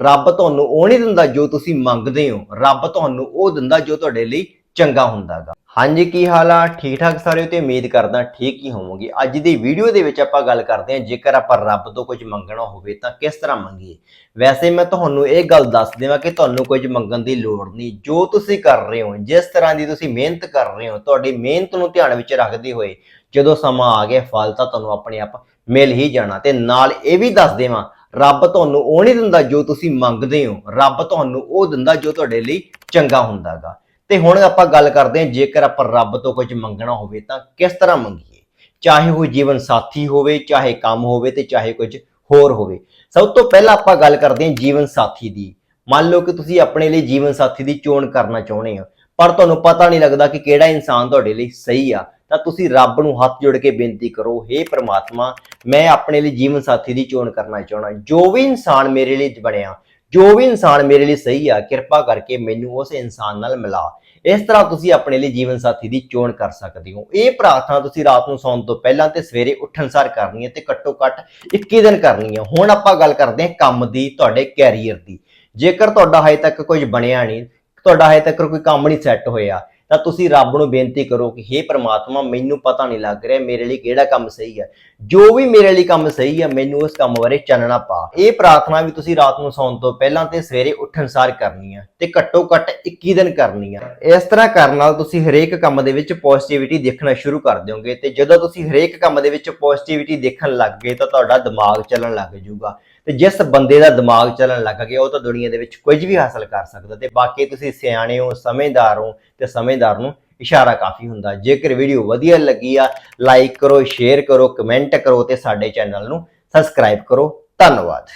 ਰੱਬ ਤੁਹਾਨੂੰ ਉਹ ਨਹੀਂ ਦਿੰਦਾ ਜੋ ਤੁਸੀਂ ਮੰਗਦੇ ਹੋ। ਰੱਬ ਤੁਹਾਨੂੰ ਉਹ ਦਿੰਦਾ ਜੋ ਤੁਹਾਡੇ ਲਈ ਚੰਗਾ ਹੁੰਦਾਗਾ। ਹਾਂਜੀ, ਕੀ ਹਾਲ ਆ? ਠੀਕ ਠਾਕ ਸਾਰੇ ਤੇ ਉਮੀਦ ਕਰਦਾ ਠੀਕ ਹੀ ਹੋਵੋਗੇ। ਅੱਜ ਦੀ ਵੀਡੀਓ ਦੇ ਵਿੱਚ ਆਪਾਂ ਗੱਲ ਕਰਦੇ ਹਾਂ, ਜੇਕਰ ਆਪਾਂ ਰੱਬ ਤੋਂ ਕੁਝ ਮੰਗਣਾ ਹੋਵੇ ਤਾਂ ਕਿਸ ਤਰ੍ਹਾਂ ਮੰਗੀਏ? ਵੈਸੇ ਮੈਂ ਤੁਹਾਨੂੰ ਇਹ ਗੱਲ ਦੱਸ ਦੇਵਾਂ ਕਿ ਤੁਹਾਨੂੰ ਕੁਝ ਮੰਗਣ ਦੀ ਲੋੜ ਨਹੀਂ। ਜੋ ਤੁਸੀਂ ਕਰ ਰਹੇ ਹੋ, ਜਿਸ ਤਰ੍ਹਾਂ ਦੀ ਤੁਸੀਂ ਮਿਹਨਤ ਕਰ ਰਹੇ ਹੋ, ਤੁਹਾਡੀ ਮਿਹਨਤ ਨੂੰ ਧਿਆਨ ਵਿੱਚ ਰੱਖਦੇ ਹੋਏ ਜਦੋਂ ਸਮਾਂ ਆ ਗਿਆ ਫਲ ਤਾਂ ਤੁਹਾਨੂੰ ਆਪਣੇ ਆਪ ਮਿਲ ਹੀ ਜਾਣਾ। ਤੇ ਨਾਲ ਇਹ ਵੀ ਦੱਸ ਦੇਵਾਂ ਰੱਬ ਤੁਹਾਨੂੰ ਉਹ ਨਹੀਂ ਦਿੰਦਾ ਜੋ ਤੁਸੀਂ ਮੰਗਦੇ ਹੋ। ਰੱਬ ਤੁਹਾਨੂੰ ਉਹ ਦਿੰਦਾ ਜੋ ਤੁਹਾਡੇ ਲਈ ਚੰਗਾ ਹੁੰਦਾਗਾ। ਤੇ ਹੁਣ ਆਪਾਂ ਗੱਲ ਕਰਦੇ ਹਾਂ, ਜੇਕਰ ਆਪਾਂ ਰੱਬ ਤੋਂ ਕੁਝ ਮੰਗਣਾ ਹੋਵੇ ਤਾਂ ਕਿਸ ਤਰ੍ਹਾਂ ਮੰਗੀਏ? ਚਾਹੇ ਉਹ ਜੀਵਨ ਸਾਥੀ ਹੋਵੇ, ਚਾਹੇ ਕੰਮ ਹੋਵੇ ਤੇ ਚਾਹੇ ਕੁਝ ਹੋਰ ਹੋਵੇ। ਸਭ ਤੋਂ ਪਹਿਲਾਂ ਆਪਾਂ ਗੱਲ ਕਰਦੇ ਹਾਂ ਜੀਵਨ ਸਾਥੀ ਦੀ। ਮੰਨ ਲਓ ਕਿ ਤੁਸੀਂ ਆਪਣੇ ਲਈ ਜੀਵਨ ਸਾਥੀ ਦੀ ਚੋਣ ਕਰਨਾ ਚਾਹੁੰਦੇ ਹੋ, ਪਰ ਤੁਹਾਨੂੰ ਪਤਾ ਨਹੀਂ ਲੱਗਦਾ ਕਿ ਕਿਹੜਾ ਇਨਸਾਨ ਤੁਹਾਡੇ ਲਈ ਸਹੀ ਆ। ਤਾਂ ਤੁਸੀਂ ਰੱਬ ਨੂੰ ਹੱਥ ਜੋੜ ਕੇ ਬੇਨਤੀ ਕਰੋ, ਹੇ ਪ੍ਰਮਾਤਮਾ ਮੈਂ ਆਪਣੇ ਲਈ ਜੀਵਨ ਸਾਥੀ ਦੀ ਚੋਣ ਕਰਨਾ ਚਾਹਣਾ ਜੋ ਵੀ ਇਨਸਾਨ ਮੇਰੇ ਲਈ ਬਣਿਆ, ਜੋ ਵੀ ਇਨਸਾਨ ਮੇਰੇ ਲਈ ਸਹੀ ਆ, ਕਿਰਪਾ ਕਰਕੇ ਮੈਨੂੰ ਉਸ ਇਨਸਾਨ ਨਾਲ ਮਿਲਾ। ਇਸ ਤਰ੍ਹਾਂ ਤੁਸੀਂ ਆਪਣੇ ਲਈ ਜੀਵਨ ਸਾਥੀ ਦੀ ਚੋਣ ਕਰ ਸਕਦੇ ਹੋ। ਇਹ ਪ੍ਰਾਰਥਨਾ ਤੁਸੀਂ ਰਾਤ ਨੂੰ ਸੌਣ ਤੋਂ ਪਹਿਲਾਂ ਤੇ ਸਵੇਰੇ ਉੱਠਣ ਸਾਰ ਕਰਨੀ ਹੈ ਤੇ ਘੱਟੋ ਘੱਟ 21 ਦਿਨ ਕਰਨੀ ਹੈ। ਹੁਣ ਆਪਾਂ ਗੱਲ ਕਰਦੇ ਹਾਂ ਕੰਮ ਦੀ, ਤੁਹਾਡੇ ਕੈਰੀਅਰ ਦੀ। ਜੇਕਰ ਤੁਹਾਡਾ ਹਜੇ ਤੱਕ ਕੁਝ ਬਣਿਆ ਨਹੀਂ, ਤੁਹਾਡਾ ਹਜੇ ਤੱਕ ਕੋਈ ਕੰਮ ਨਹੀਂ ਸੈੱਟ ਹੋਇਆ ਤਾਂ ਤੁਸੀਂ ਰੱਬ ਨੂੰ ਬੇਨਤੀ ਕਰੋ ਕਿ ਹੇ ਪ੍ਰਮਾਤਮਾ, ਮੈਨੂੰ ਪਤਾ ਨਹੀਂ ਲੱਗ ਰਿਹਾ ਮੇਰੇ ਲਈ ਕਿਹੜਾ ਕੰਮ ਸਹੀ ਹੈ। ਜੋ ਵੀ ਮੇਰੇ ਲਈ ਕੰਮ ਸਹੀ ਹੈ, ਮੈਨੂੰ ਉਸ ਕੰਮ ਬਾਰੇ ਚਾਨਣਾ ਪਾ। ਇਹ ਪ੍ਰਾਰਥਨਾ ਵੀ ਤੁਸੀਂ ਰਾਤ ਨੂੰ ਸੌਣ ਤੋਂ ਪਹਿਲਾਂ ਤੇ ਸਵੇਰੇ ਉੱਠਣ ਸਾਰ ਕਰਨੀ ਹੈ ਤੇ ਘੱਟੋ ਘੱਟ 21 ਦਿਨ ਕਰਨੀ ਹੈ। ਇਸ ਤਰ੍ਹਾਂ ਕਰਨ ਨਾਲ ਤੁਸੀਂ ਹਰੇਕ ਕੰਮ ਦੇ ਵਿੱਚ ਪੋਜ਼ਿਟਿਵਿਟੀ ਦੇਖਣਾ ਸ਼ੁਰੂ ਕਰ ਦਿਓਗੇ ਤੇ ਜਦੋਂ ਤੁਸੀਂ ਹਰੇਕ ਕੰਮ ਦੇ ਵਿੱਚ ਪੋਜ਼ਿਟਿਵਿਟੀ ਦੇਖਣ ਲੱਗ ਗਏ ਤਾਂ ਤੁਹਾਡਾ ਦਿਮਾਗ ਚੱਲਣ ਲੱਗ ਜਾਊਗਾ। ਤੇ ਜਿਸ ਬੰਦੇ ਦਾ ਦਿਮਾਗ ਚੱਲਣ ਲੱਗ ਗਿਆ, ਉਹ ਤਾਂ ਦੁਨੀਆ ਦੇ ਵਿੱਚ ਕੁਝ ਵੀ ਹਾਸਲ ਕਰ ਸਕਦਾ ਤੇ ਬਾਕੀ ਤੁਸੀਂ ਸਿਆਣੇ ਹੋ, ਸਮਝਦਾਰ ਹੋ ਤੇ ਸਮਝਦਾਰ ਨੂੰ ਇਸ਼ਾਰਾ ਕਾਫੀ ਹੁੰਦਾ। ਜੇਕਰ ਵੀਡੀਓ ਵਧੀਆ ਲੱਗੀ ਆ ਲਾਈਕ ਕਰੋ ਸ਼ੇਅਰ ਕਰੋ ਕਮੈਂਟ ਕਰੋ ਤੇ ਸਾਡੇ ਚੈਨਲ ਨੂੰ ਸਬਸਕ੍ਰਾਈਬ ਕਰੋ। ਧੰਨਵਾਦ।